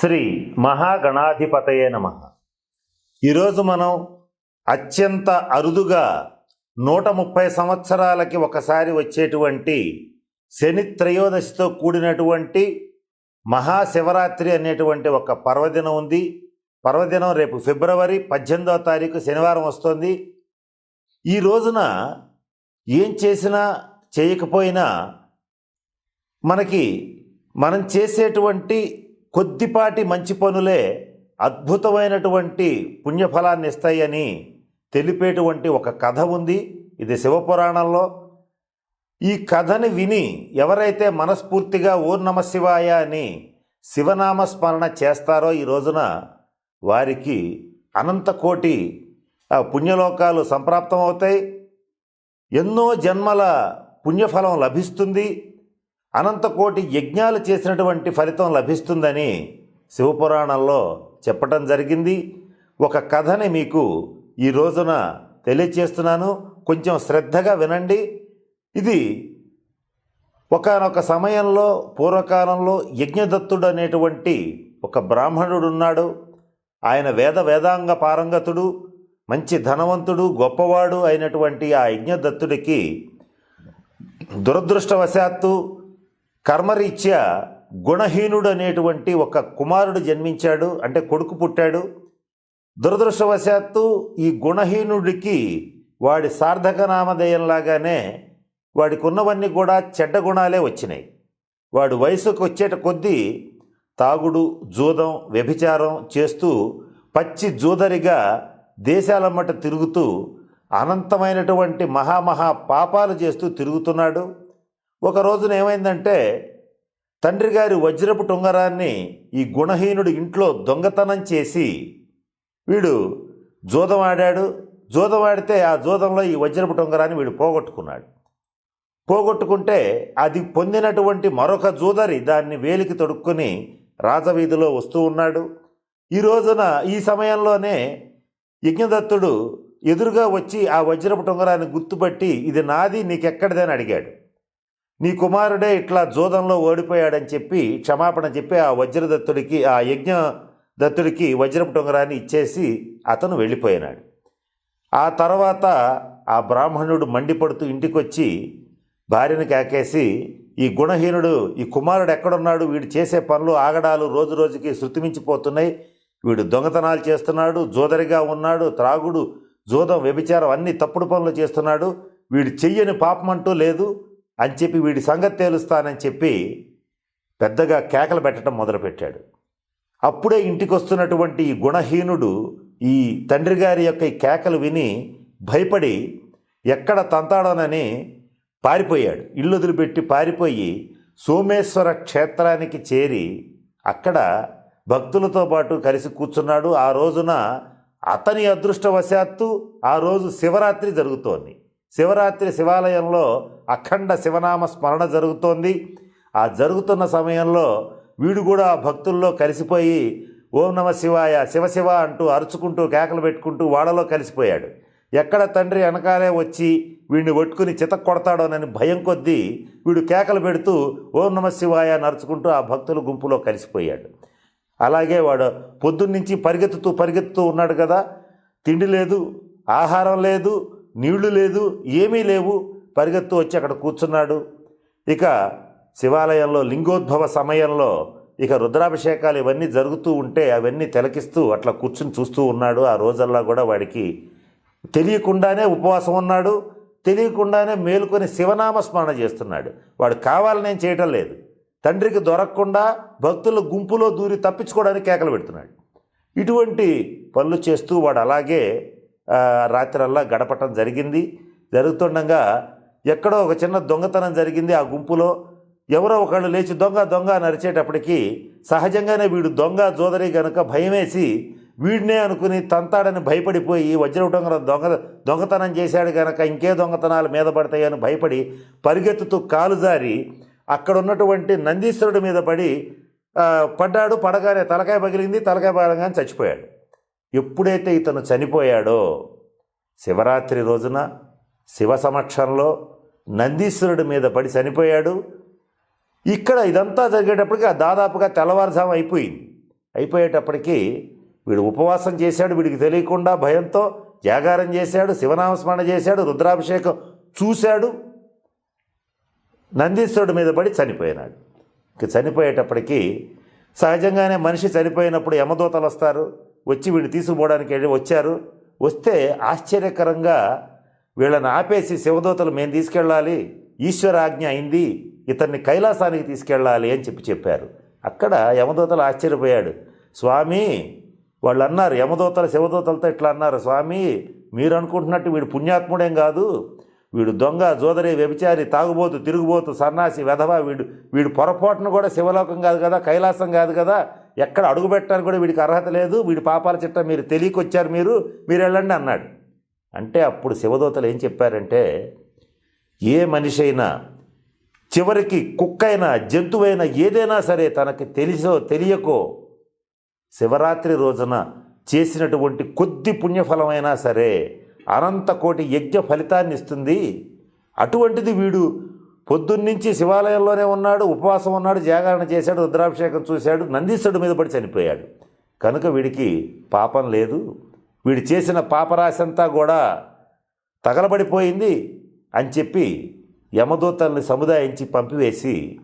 శ్రీ మహాగణాధిపతయే నమ. ఈరోజు మనం అత్యంత అరుదుగా నూట ముప్పై సంవత్సరాలకి ఒకసారి వచ్చేటువంటి శని త్రయోదశితో కూడినటువంటి మహాశివరాత్రి అనేటువంటి ఒక పర్వదినం ఉంది. పర్వదినం రేపు ఫిబ్రవరి పద్దెనిమిదవ తారీఖు శనివారం వస్తుంది. ఈ రోజున ఏం చేసినా చేయకపోయినా మనకి మనం చేసేటువంటి కొద్దిపాటి మంచి పనులే అద్భుతమైనటువంటి పుణ్యఫలాన్ని ఇస్తాయని తెలిపేటువంటి ఒక కథ ఉంది. ఇది శివపురాణంలో. ఈ కథని విని ఎవరైతే మనస్ఫూర్తిగా ఓం నమ శివాయ అని శివనామ స్మరణ చేస్తారో ఈ రోజున వారికి అనంతకోటి పుణ్యలోకాలు సంప్రాప్తం అవుతాయి ఎన్నో జన్మల పుణ్యఫలం లభిస్తుంది. అనంతకోటి యజ్ఞాలు చేసినటువంటి ఫలితం లభిస్తుందని శివపురాణంలో చెప్పటం జరిగింది. ఒక కథని మీకు ఈ రోజున తెలియచేస్తున్నాను. కొంచెం శ్రద్ధగా వినండి. ఇది ఒకానొక సమయంలో పూర్వకాలంలో యజ్ఞదత్తుడు అనేటువంటి ఒక బ్రాహ్మణుడు ఉన్నాడు. ఆయన వేద వేదాంగ పారంగతుడు మంచి ధనవంతుడు గొప్పవాడు అయినటువంటి ఆ యజ్ఞదత్తుడికి దురదృష్టవశాత్తు కర్మరీత్యా గుణహీనుడు అనేటువంటి ఒక కుమారుడు జన్మించాడు అంటే కొడుకు పుట్టాడు. దురదృష్టవశాత్తు ఈ గుణహీనుడికి వాడి సార్థక నామధేయంలాగానే వాడికి ఉన్నవన్నీ కూడా చెడ్డ గుణాలే వచ్చినాయి. వాడు వయసుకు వచ్చేట కొద్దీ తాగుడు జూదం వ్యభిచారం చేస్తూ పచ్చి జూదరిగా దేశాలమ్మట తిరుగుతూ అనంతమైనటువంటి మహామహా పాపాలు చేస్తూ తిరుగుతున్నాడు. ఒక రోజున ఏమైందంటే తండ్రి గారి వజ్రపు టుంగరాన్ని ఈ గుణహీనుడు ఇంట్లో దొంగతనం చేసి వీడు జూదం ఆడాడు. ఆ జూదంలో ఈ వజ్రపు టుంగరాన్ని వీడు పోగొట్టుకున్నాడు. పోగొట్టుకుంటే అది పొందినటువంటి మరొక జూదరి దాన్ని వేలికి తొడుక్కుని రాజవీధిలో వస్తూ ఉన్నాడు. ఈ రోజున ఈ సమయంలోనే యజ్ఞదత్తుడు ఎదురుగా వచ్చి ఆ వజ్రపు టుంగరాన్ని గుర్తుపట్టి ఇది నాది నీకెక్కడిదని అడిగాడు. నీ కుమారుడే ఇట్లా జూదంలో ఓడిపోయాడని చెప్పి క్షమాపణ చెప్పి ఆ వజ్రదత్తుడికి ఆ యజ్ఞ దత్తుడికి వజ్రపు టుంగరాన్ని ఇచ్చేసి అతను వెళ్ళిపోయినాడు. ఆ తర్వాత ఆ బ్రాహ్మణుడు మండిపడుతూ ఇంటికొచ్చి భార్యను కాకేసి ఈ గుణహీనుడు ఈ కుమారుడు ఎక్కడున్నాడు? వీడు చేసే పనులు ఆగడాలు రోజు రోజుకి శృతిమించిపోతున్నాయి. వీడు దొంగతనాలు చేస్తున్నాడు జోదరిగా ఉన్నాడు త్రాగుడు జోదం వ్యభిచారం అన్ని తప్పుడు పనులు చేస్తున్నాడు. వీడు చెయ్యని పాపమంటూ లేదు. అని చెప్పి వీడి సంగతి తేలుస్తానని చెప్పి పెద్దగా కేకలు పెట్టడం మొదలుపెట్టాడు. అప్పుడే ఇంటికి వస్తున్నటువంటి ఈ గుణహీనుడు ఈ తండ్రి గారి యొక్క ఈ కేకలు విని భయపడి ఎక్కడ తంతాడోనని పారిపోయాడు. ఇల్లు వదిలిపెట్టి పారిపోయి సోమేశ్వర క్షేత్రానికి చేరి అక్కడ భక్తులతో పాటు కలిసి కూర్చున్నాడు. ఆ రోజున అతని అదృష్టవశాత్తు ఆ రోజు శివరాత్రి జరుగుతోంది. శివరాత్రి శివాలయంలో అఖండ శివనామ స్మరణ జరుగుతోంది. ఆ జరుగుతున్న సమయంలో వీడు కూడా ఆ భక్తుల్లో కలిసిపోయి ఓం నమ శివాయ శివశివ అంటూ అరుచుకుంటూ కేకలు పెట్టుకుంటూ వాడలో కలిసిపోయాడు. ఎక్కడ తండ్రి వెనకాలే వచ్చి వీడిని ఒట్టుకుని చిత కొడతాడోనని భయం కొద్దీ వీడు కేకలు పెడుతూ ఓం నమ శివాయ నరుచుకుంటూ ఆ భక్తుల గుంపులో కలిసిపోయాడు. అలాగే వాడు పొద్దున్నుంచి పరిగెత్తుతూ పరిగెత్తుతూ ఉన్నాడు కదా. తిండి లేదు ఆహారం లేదు నీళ్ళు లేదు ఏమీ లేవు. పరిగెత్తు వచ్చి అక్కడ కూర్చున్నాడు. ఇక శివాలయంలో లింగోద్భవ సమయంలో ఇక రుద్రాభిషేకాలు ఇవన్నీ జరుగుతూ ఉంటే అవన్నీ తిలకిస్తూ అట్లా కూర్చుని చూస్తూ ఉన్నాడు. ఆ రోజల్లా కూడా వాడికి తెలియకుండానే ఉపవాసం ఉన్నాడు. తెలియకుండానే మేలుకొని శివనామ స్మరణ చేస్తున్నాడు. వాడు కావాలని చేయటం లేదు. తండ్రికి దొరకకుండా భక్తుల గుంపులో దూరి తప్పించుకోవడానికి కేకలు పెడుతున్నాడు. ఇటువంటి పనులు చేస్తూ వాడు అలాగే రాత్రల్లా గడపటం జరిగింది. జరుగుతుండగా ఎక్కడో ఒక చిన్న దొంగతనం జరిగింది ఆ గుంపులో. ఎవరో ఒకళ్ళు లేచి దొంగ దొంగ నరిచేటప్పటికీ సహజంగానే వీడు దొంగ జోదరి గనుక భయమేసి వీడినే అనుకుని తంతాడని భయపడిపోయి వజ్రవటంగరం దొంగ దొంగతనం చేశాడు గనక ఇంకే దొంగతనాలు మీద పడతాయని భయపడి పరిగెత్తుతూ కాలు జారి అక్కడ ఉన్నటువంటి నందీశ్వరుడి మీద పడి పడ్డాడు పడగానే తలకాయ పగిలింది తలకాయ పగలగానే చచ్చిపోయాడు. ఎప్పుడైతే ఇతను చనిపోయాడో శివరాత్రి రోజున శివ సమక్షంలో నందీశ్వరుడి మీద పడి చనిపోయాడు. ఇక్కడ ఇదంతా జరిగేటప్పటికి దాదాపుగా తెల్లవారుజాము అయిపోయింది. అయిపోయేటప్పటికీ వీడు ఉపవాసం చేశాడు వీడికి తెలియకుండా భయంతో జాగారం చేశాడు శివనామస్మరణ చేశాడు రుద్రాభిషేకం చూశాడు. నందీశ్వరుడి మీద పడి చనిపోయినాడు. ఇక చనిపోయేటప్పటికీ సహజంగానే మనిషి చనిపోయినప్పుడు యమదూతలు వస్తారు. వచ్చి వీడిని తీసుకుపోవడానికి వెళ్ళి వచ్చారు. వస్తే ఆశ్చర్యకరంగా వీళ్ళని ఆపేసి శివదూతలు మేము తీసుకెళ్ళాలి ఈశ్వరాజ్ఞ అయింది ఇతన్ని కైలాసానికి తీసుకెళ్ళాలి అని చెప్పి చెప్పారు. అక్కడ యమదూతలు ఆశ్చర్యపోయాడు. స్వామి వాళ్ళు అన్నారు యమదూతలు శివదూతలతో ఇట్లా అన్నారు స్వామి మీరు అనుకుంటున్నట్టు వీడు పుణ్యాత్ముడేం కాదు. వీడు దొంగ జోదరి వ్యభిచారి తాగుబోతు తిరుగుబోతు సన్నాసి వెధవ వీడు వీడు పొరపాటును కూడా శివలోకం కాదు కదా కైలాసం కాదు కదా ఎక్కడ అడుగు పెట్టడానికి కూడా వీడికి అర్హత లేదు. వీడి పాపాల చిట్ట మీరు తెలియకొచ్చారు మీరు మీరు వెళ్ళండి అన్నాడు. అంటే అప్పుడు శివదూతలు ఏం చెప్పారంటే ఏ మనిషి అయినా చివరికి కుక్కైనా జంతువైనా ఏదైనా సరే తనకి తెలిసో తెలియకో శివరాత్రి రోజున చేసినటువంటి కొద్ది పుణ్యఫలమైనా సరే అనంత కోటి యజ్ఞ ఫలితాన్ని ఇస్తుంది. అటువంటిది వీడు పొద్దున్నుంచి శివాలయంలోనే ఉన్నాడు ఉపవాసం ఉన్నాడు జాగరణ చేశాడు రుద్రాభిషేకం చూశాడు నందీశ్వరుడు మీద పడి చనిపోయాడు. కనుక వీడికి పాపం లేదు. వీడు చేసిన పాపరాశంతా కూడా తగలబడిపోయింది అని చెప్పి యమదూతల్ని సముదాయించి పంపివేసి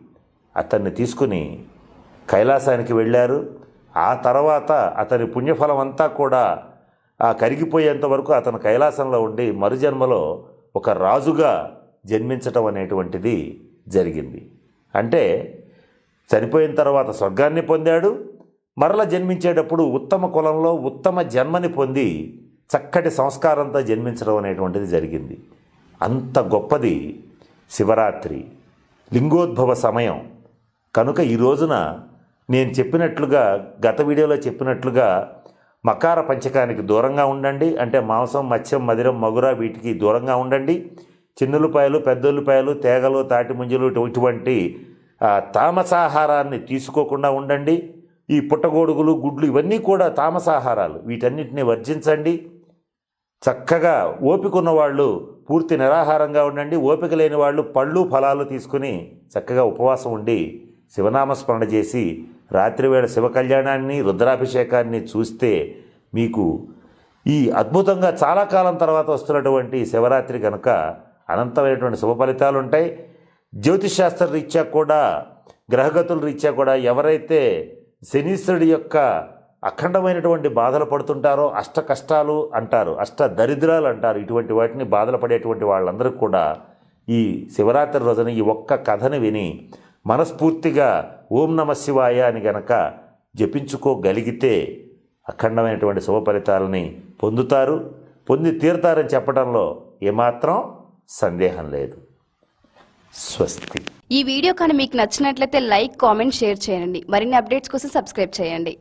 అతన్ని తీసుకుని కైలాసానికి వెళ్ళారు. ఆ తర్వాత అతని పుణ్యఫలం అంతా కూడా ఆ కరిగిపోయేంత వరకు అతను కైలాసంలో ఉండి మరుజన్మలో ఒక రాజుగా జన్మించటం అనేటువంటిది జరిగింది. అంటే చనిపోయిన తర్వాత స్వర్గాన్ని పొందాడు మరల జన్మించేటప్పుడు ఉత్తమ కులంలో ఉత్తమ జన్మని పొంది చక్కటి సంస్కారంతో జన్మించడం అనేటువంటిది జరిగింది. అంత గొప్పది శివరాత్రి లింగోద్భవ సమయం. కనుక ఈ రోజున నేను చెప్పినట్లుగా గత వీడియోలో చెప్పినట్లుగా మకార పంచకానికి దూరంగా ఉండండి అంటే మాంసం మత్స్యం మదిరం మగుర వీటికి దూరంగా ఉండండి. చిన్నులపాయలు పెద్దొల్లిపాయలు తేగలు తాటి ముంజలు ఇటువంటి తామసాహారాన్ని తీసుకోకుండా ఉండండి. ఈ పుట్టగొడుగులు గుడ్లు ఇవన్నీ కూడా తామసాహారాలు. వీటన్నిటిని వర్జించండి. చక్కగా ఓపిక ఉన్న వాళ్ళు పూర్తి నిరాహారంగా ఉండండి. ఓపిక లేని వాళ్ళు పళ్ళు ఫలాలు తీసుకుని చక్కగా ఉపవాసం ఉండి శివనామస్మరణ చేసి రాత్రివేళ శివ కళ్యాణాన్ని రుద్రాభిషేకాన్ని చూస్తే మీకు ఈ అద్భుతంగా చాలా కాలం తర్వాత వస్తున్నటువంటి శివరాత్రి కనుక అనంతమైనటువంటి శుభ ఫలితాలు ఉంటాయి జ్యోతిశాస్త్ర రీత్యా కూడా గ్రహగతుల రీత్యా కూడా ఎవరైతే శనీశ్వరుడి యొక్క అఖండమైనటువంటి బాధలు పడుతుంటారో అష్ట కష్టాలు అంటారు అష్ట దరిద్రాలు అంటారు ఇటువంటి వాటిని బాధలు పడేటువంటి వాళ్ళందరూ కూడా ఈ శివరాత్రి రోజున ఈ ఒక్క కథను విని మనస్ఫూర్తిగా ఓం నమ శివాయ అని గనక జపించుకోగలిగితే అఖండమైనటువంటి శుభ ఫలితాలని పొందుతారు. పొంది తీరుతారని చెప్పడంలో ఏమాత్రం సందేహం లేదు. స్వస్తి. ఈ వీడియో కానీ మీకు నచ్చినట్లయితే లైక్ కామెంట్ షేర్ చేయండి. మరిన్ని అప్డేట్స్ కోసం సబ్స్క్రైబ్ చేయండి.